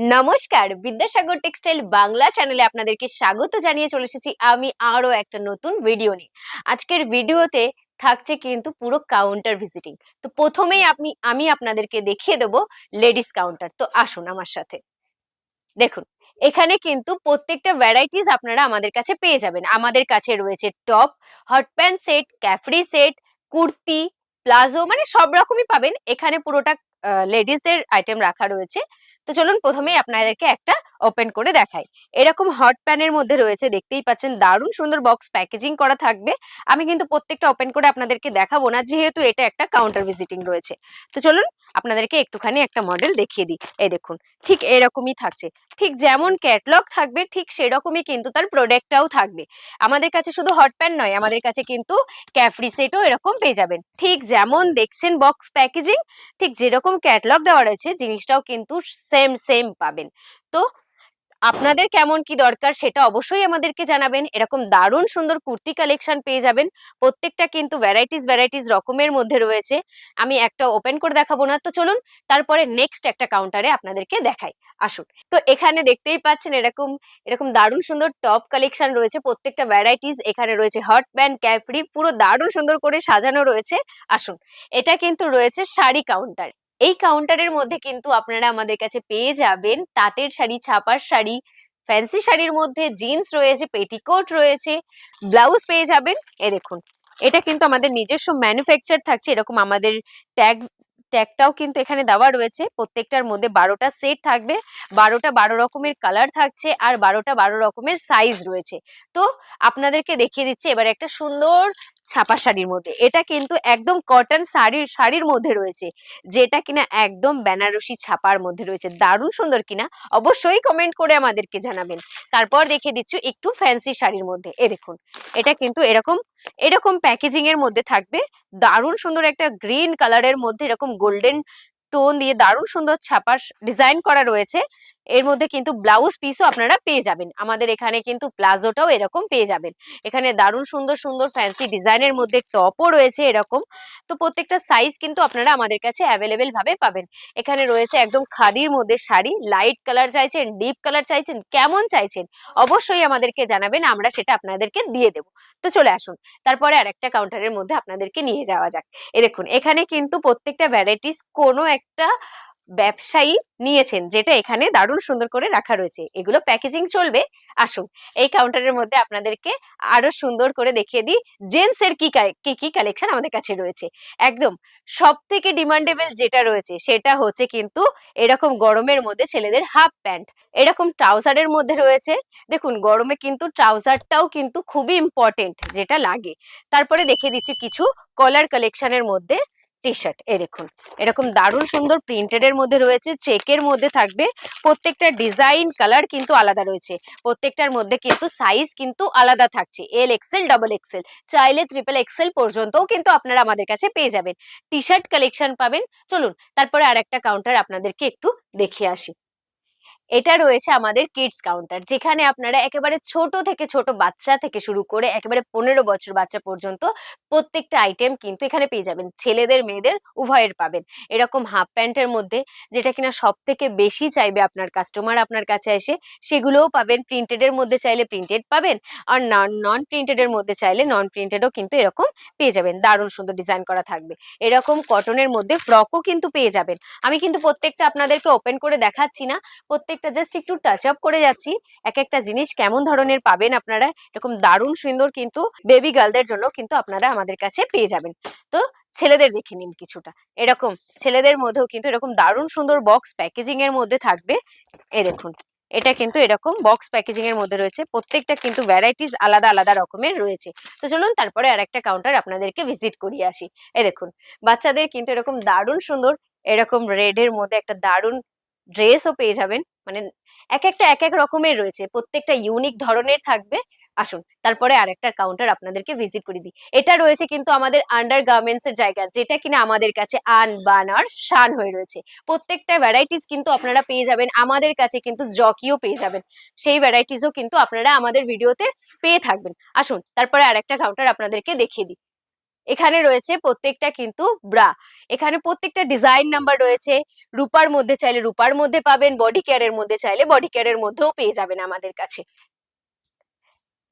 নমস্কার, বিদ্যাসাগর টেক্সটাইল বাংলা চ্যানেলে আপনাদেরকে স্বাগত জানিয়ে চলে এসেছি আমি আরও একটা নতুন ভিডিও নিয়ে। আজকের ভিডিওতে থাকছে কিন্তু পুরো কাউন্টার ভিজিটিং তো প্রথমেই আপনি, আমি আপনাদেরকে দেখিয়ে দেব লেডিস কাউন্টার তো আসুন আমার সাথে। দেখুন, এখানে কিন্তু প্রত্যেকটা ভ্যারাইটিস আপনারা আমাদের কাছে পেয়ে যাবেন। আমাদের কাছে রয়েছে top hot pant set capri set kurti, palazzo মানে সব রকমই পাবেন। এখানে পুরোটা লেডিসদের আইটেম রাখা রয়েছে। তো চলুন প্রথমেই আপনাদেরকে একটা ওপেন করে দেখাই। এরকম হট প্যানের মধ্যে রয়েছে, দেখতেই পাচ্ছেন দারুণ সুন্দর বক্স প্যাকেজিং করা থাকবে। আমি কিন্তু প্রত্যেকটা ওপেন করে আপনাদেরকে দেখাবো না, যেহেতু এটা একটা কাউন্টার ভিজিটিং রয়েছে। তো চলুন আপনাদেরকে একটুখানি একটা মডেল দেখিয়ে দিই। এই দেখুন, ঠিক এরকমই থাকছে। ঠিক যেমন ক্যাটলগ থাকবে, ঠিক সেরকমই কিন্তু তার প্রোডাক্টটাও থাকবে। আমাদের কাছে শুধু হট প্যান নয়, আমাদের কাছে কিন্তু ক্যাফরি সেটও এরকম পেয়ে যাবেন। ঠিক যেমন দেখছেন বক্স প্যাকেজিং ঠিক যেরকম ক্যাটলগ দেওয়া রয়েছে, জিনিসটাও কিন্তু সেম সেম পাবেন। তো আপনাদের কেমন কি দরকার সেটা অবশ্যই আমাদেরকে জানাবেন। এরকম দারুণ সুন্দর কুর্তি কালেকশন পেয়ে যাবেন। প্রত্যেকটা কিন্তু ভ্যারাইটিস ভ্যারাইটিস রকমের মধ্যে রয়েছে। আমি একটা ওপেন করে দেখাবো না। তো চলুন, তারপরে নেক্সট একটা কাউন্টারে আপনাদেরকে দেখাই। আসুন। তো এখানে দেখতেই পাচ্ছেন এরকম এরকম দারুণ সুন্দর টপ কালেকশন রয়েছে। প্রত্যেকটা ভ্যারাইটিস এখানে রয়েছে। হট প্যান্ট ক্যাপরি পুরো দারুণ সুন্দর করে সাজানো রয়েছে। আসুন। এটা কিন্তু রয়েছে শাড়ি কাউন্টার এই কাউন্টারের মধ্যে কিন্তু আপনারা আমাদের কাছে পেয়ে যাবেন তাঁতের শাড়ি, ছাপার শাড়ি ফ্যান্সি শাড়ির মধ্যে জিন্স রয়েছে পেটিকোট রয়েছে ব্লাউজ পেয়ে যাবেন। এ দেখুন, এটা কিন্তু আমাদের নিজস্ব ম্যানুফ্যাকচার থাকছে, এরকম আমাদের ট্যাগ ট্যাগটাও কিন্তু এখানে দেওয়া রয়েছে। প্রত্যেকটার মধ্যে বারোটা সেট থাকবে, বারোটা বারো রকমের কালার থাকছে আর বারোটা বারো রকমের সাইজ রয়েছে। তো আপনাদেরকে দেখিয়ে দিচ্ছে, এবার একটা সুন্দর ছাপা শাড়ির মধ্যে। এটা কিন্তু একদম কটন শাড়ির শাড়ির মধ্যে রয়েছে, যেটা কিনা একদম বেনারসি ছাপার মধ্যে রয়েছে। দারুণ সুন্দর কিনা? অবশ্যই কমেন্ট করে আমাদেরকে জানাবেন। তারপর দেখে দিচ্ছি একটু ফ্যান্সি শাড়ির মধ্যে। এ দেখুন, এটা কিন্তু এরকম এরকম প্যাকেজিং এর মধ্যে থাকবে। দারুণ সুন্দর একটা গ্রিন কালারের মধ্যে এরকম গোল্ডেন টোন দিয়ে দারুণ সুন্দর ছাপার ডিজাইন করা রয়েছে। এর মধ্যে কিন্তু ব্লাউজ পিসও আপনারা পেয়ে যাবেন। আমাদের এখানে কিন্তু প্লাজোটাও এরকম পেয়ে যাবেন। এখানে দারুণ সুন্দর সুন্দর ফ্যান্সি ডিজাইনের মধ্যে টপও রয়েছে এরকম। তো প্রত্যেকটা সাইজ কিন্তু আপনারা আমাদের কাছে অ্যাভেলেবেল ভাবে পাবেন। এখানে রয়েছে একদম খাদির মধ্যে শাড়ি লাইট কালার চাইছেন ডিপ কালার চাইছেন, কেমন চাইছেন, অবশ্যই আমাদেরকে জানাবেন, আমরা সেটা আপনাদেরকে দিয়ে দেব। তো চলে আসুন, তারপরে আরেকটা কাউন্টারের মধ্যে আপনাদেরকে নিয়ে যাওয়া যাক। এ দেখুন, এখানে কিন্তু প্রত্যেকটা ভ্যারাইটিস কোনো একটা ব্যবসায়ী নিয়েছেন, যেটা এখানে দারুণ সুন্দর করে রাখা রয়েছে। এগুলো প্যাকেজিং চলবে। আসুন, এই কাউন্টারের মধ্যে আপনাদেরকে আরও সুন্দর করে দেখিয়ে দিই। জেন্টস এর কি কা- কালেকশন আমাদের কাছে রয়েছে। একদম সব থেকে ডিমান্ডেবল যেটা রয়েছে, সেটা হচ্ছে কিন্তু এরকম গরমের মধ্যে ছেলেদের হাফ প্যান্ট এরকম ট্রাউজারের মধ্যে রয়েছে। দেখুন, গরমে কিন্তু ট্রাউজারটাও কিন্তু খুবই ইম্পর্টেন্ট যেটা লাগে। তারপরে দেখিয়ে দিচ্ছি কিছু কলার কালেকশনের মধ্যে। টি শার্ট এই দেখুন। এরকম দারুণ সুন্দর প্রিন্টেড এর মধ্যে রয়েছে চেকের মধ্যে থাকবে। প্রত্যেকটা ডিজাইন কালার কিন্তু আলাদা রয়েছে। প্রত্যেকটার মধ্যে কিন্তু সাইজ কিন্তু আলাদা থাকছে। এল এক্সেল ডাবল এক্সেল চাইলে ট্রিপল এক্সেল পর্যন্তও কিন্তু আপনারা আমাদের কাছে পেয়ে যাবেন। টি শার্ট কালেকশন পাবেন। চলুন, তারপরে আর একটা কাউন্টার আপনাদেরকে একটু দেখে আসি। এটা রয়েছে আমাদের কিডস কাউন্টার যেখানে আপনারা একেবারে ছোট থেকে ছোট বাচ্চা থেকে শুরু করে একেবারে পনেরো বছর বাচ্চা পর্যন্ত প্রত্যেকটা আইটেম কিন্তু এখানে পেয়ে যাবেন। ছেলেদের, মেয়েদের উভয়ের পাবেন। এরকম হাফ প্যান্টের মধ্যে যেটা কিনা সব থেকে বেশি চাইবে আপনার কাস্টমার আপনার কাছে এসে, সেগুলোও পাবেন। প্রিন্টেড এর মধ্যে চাইলে প্রিন্টেড পাবেন আর নন নন প্রিন্টেড এর মধ্যে চাইলে নন প্রিন্টেডও কিন্তু এরকম পেয়ে যাবেন। দারুণ সুন্দর ডিজাইন করা থাকবে। এরকম কটনের মধ্যে ফ্রকও কিন্তু পেয়ে যাবেন। আমি কিন্তু প্রত্যেকটা আপনাদেরকে ওপেন করে দেখাচ্ছি না। প্রত্যেকটা জাস্ট একটু টাচ আপ করে যাচ্ছি। এক একটা জিনিস কেমন ধরনের পাবেন আপনারা? এরকম দারুণ সুন্দর কিন্তু বেবি গার্লদের জন্য কিন্তু আপনারা আমাদের কাছে পেয়ে যাবেন। তো ছেলেদের দেখে নিন কিছুটা। এরকম ছেলেদের মধ্যেও কিন্তু এরকম দারুণ সুন্দর বক্স প্যাকেজিং এর মধ্যে থাকবে। এ দেখুন, এটা কিন্তু এরকম বক্স প্যাকেজিং এর মধ্যে রয়েছে। প্রত্যেকটা কিন্তু ভ্যারাইটিস আলাদা আলাদা রকমের রয়েছে। তো চলুন তারপরে আর একটা কাউন্টার আপনাদেরকে ভিজিট করিয়ে আসি। এ দেখুন, বাচ্চাদের কিন্তু এরকম দারুণ সুন্দর, এরকম রেড এর মধ্যে একটা দারুণ ড্রেসও পেয়ে যাবেন। মানে এক একটা, এক এক রকমের রয়েছে। প্রত্যেকটা ইউনিক ধরনের থাকবে। আসুন, তারপরে আরেকটা কাউন্টার আপনাদেরকে ভিজিট করে দিই। এটা রয়েছে কিন্তু আমাদের আন্ডার গার্মেন্টস এর জায়গা, যেটা কিনা আমাদের কাছে আন বান আর শান হয়ে রয়েছে। প্রত্যেকটা ভ্যারাইটিস কিন্তু আপনারা পেয়ে যাবেন, আমাদের কাছে কিন্তু জকিও পেয়ে যাবেন। সেই ভ্যারাইটিসও কিন্তু আপনারা আমাদের ভিডিওতে পেয়ে থাকবেন। আসুন, তারপরে আরেকটা কাউন্টার আপনাদেরকে দেখিয়ে দিই। এখানে রয়েছে প্রত্যেকটা কিন্তু ব্রা এখানে প্রত্যেকটা ডিজাইন নাম্বার রয়েছে। রূপার মধ্যে চাইলে রূপার মধ্যে পাবেন বডি কেয়ারের মধ্যে চাইলে বডি কেয়ারের মধ্যেও পেয়ে যাবেন আমাদের কাছে।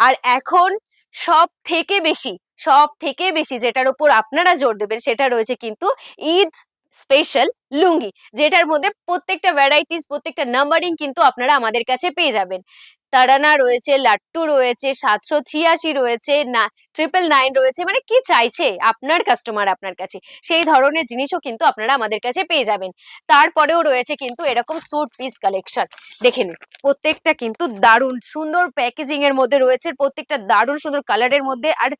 আর এখন সব থেকে বেশি, সব থেকে বেশি যেটার উপর আপনারা জোর দেবেন সেটা রয়েছে কিন্তু ঈদ স্পেশাল লুঙ্গি, যেটার মধ্যে প্রত্যেকটা ভ্যারাইটিস প্রত্যেকটা নাম্বারিং কিন্তু আপনারা আমাদের কাছে পেয়ে যাবেন। তারানা রয়েছে, লাট্টু রয়েছে, সাতশো ছিয়াশি রয়েছে, না ট্রিপল নাইন রয়েছে মানে কি চাইছে আপনার কাস্টমার আপনার কাছে? সেই ধরনের জিনিসও কিন্তু আপনারা আমাদের কাছে পেয়ে যাবেন। তারপরেও রয়েছে কিন্তু এরকম স্যুট পিস কালেকশন দেখে নিন, প্রত্যেকটা কিন্তু দারুণ সুন্দর প্যাকেজিং এর মধ্যে রয়েছে, প্রত্যেকটা দারুণ সুন্দর কালারের মধ্যে আর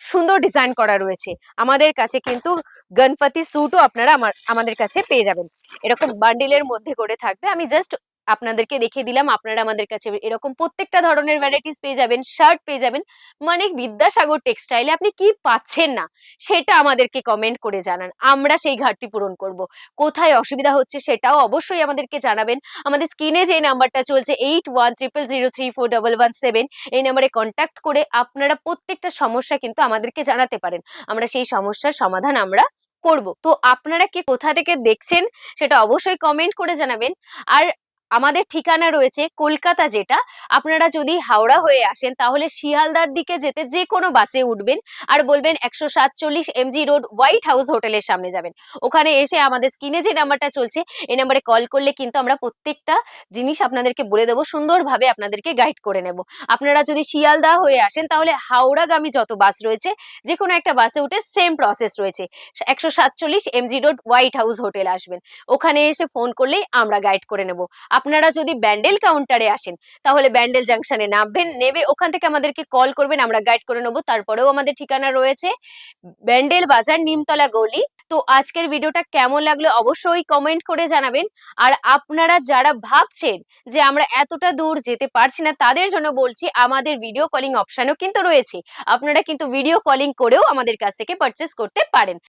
সুন্দর ডিজাইন করা রয়েছে। আমাদের কাছে কিন্তু গণপতি স্যুটও আপনারা আমার, আমাদের কাছে পেয়ে যাবেন। এরকম বান্ডিলের মধ্যে করে থাকবে। আমি জাস্ট আপনাদেরকে দেখে দিলাম। আপনারা আমাদের কাছে এরকম প্রত্যেকটা ধরনের ভ্যারাইটিস পেয়ে যাবেন শার্ট পেয়ে যাবেন। মানে বিদ্যাসাগর টেক্সটাইলে আপনি কি পাচ্ছেন না, সেটা আমাদেরকে কমেন্ট করে জানান। আমরা সেই ঘাটতি পূরণ করব। কোথায় অসুবিধা হচ্ছে সেটাও অবশ্যই আমাদেরকে জানাবেন। আমাদের স্ক্রিনে যে নাম্বারটা চলছে eight one triple zero three four double one seven এই নাম্বারে কন্ট্যাক্ট করে আপনারা প্রত্যেকটা সমস্যা কিন্তু আমাদেরকে জানাতে পারেন। আমরা সেই সমস্যার সমাধান আমরা করব। তো আপনারা কি কোথা থেকে দেখছেন, সেটা অবশ্যই কমেন্ট করে জানাবেন। আর আমাদের ঠিকানা রয়েছে কলকাতা যেটা। আপনারা যদি হাওড়া হয়ে আসেন, তাহলে শিয়ালদার দিকে যেতে যে কোনো বাসে উঠবেন আর বলবেন একশো সাতচল্লিশ এমজি রোড হোয়াইট হাউস হোটেলের সামনে যাবেন। ওখানে এসে আমাদের স্ক্রিনে যে নাম্বারটা চলছে এই নাম্বারে কল করলে কিন্তু আমরা প্রত্যেকটা জিনিস আপনাদেরকে বলে দেবো, সুন্দরভাবে আপনাদেরকে গাইড করে নেব। আপনারা যদি শিয়ালদা হয়ে আসেন, তাহলে হাওড়াগামী যত বাস রয়েছে যে কোনো একটা বাসে উঠে সেম প্রসেস রয়েছে। একশো সাতচল্লিশ MG road White House hotel আসবেন। ওখানে এসে ফোন করলেই আমরা গাইড করে নেব। আপনারা যদি ব্যান্ডেল কাউন্টারে আসেন, তাহলে ব্যান্ডেল জাংশনে নামবেন, নেবে, ওখান থেকে আমাদেরকে কল করবেন, আমরা গাইড করে নেব, তারপরেও আমাদের ঠিকানা রয়েছে, ব্যান্ডেল বাজার, নিমতলা গলি। তো আজকের ভিডিওটা কেমন লাগল অবশ্যই কমেন্ট করে জানাবেন। আর আপনারা যারা ভাবছেন যে আমরা এতটা দূর যেতে পারছি না, তাদের জন্য বলছি আমাদের ভিডিও কলিং অপশনও কিন্তু রয়েছে। আপনারা কিন্তু ভিডিও কলিং করেও আমাদের কাছ থেকে পারচেস করতে পারেন।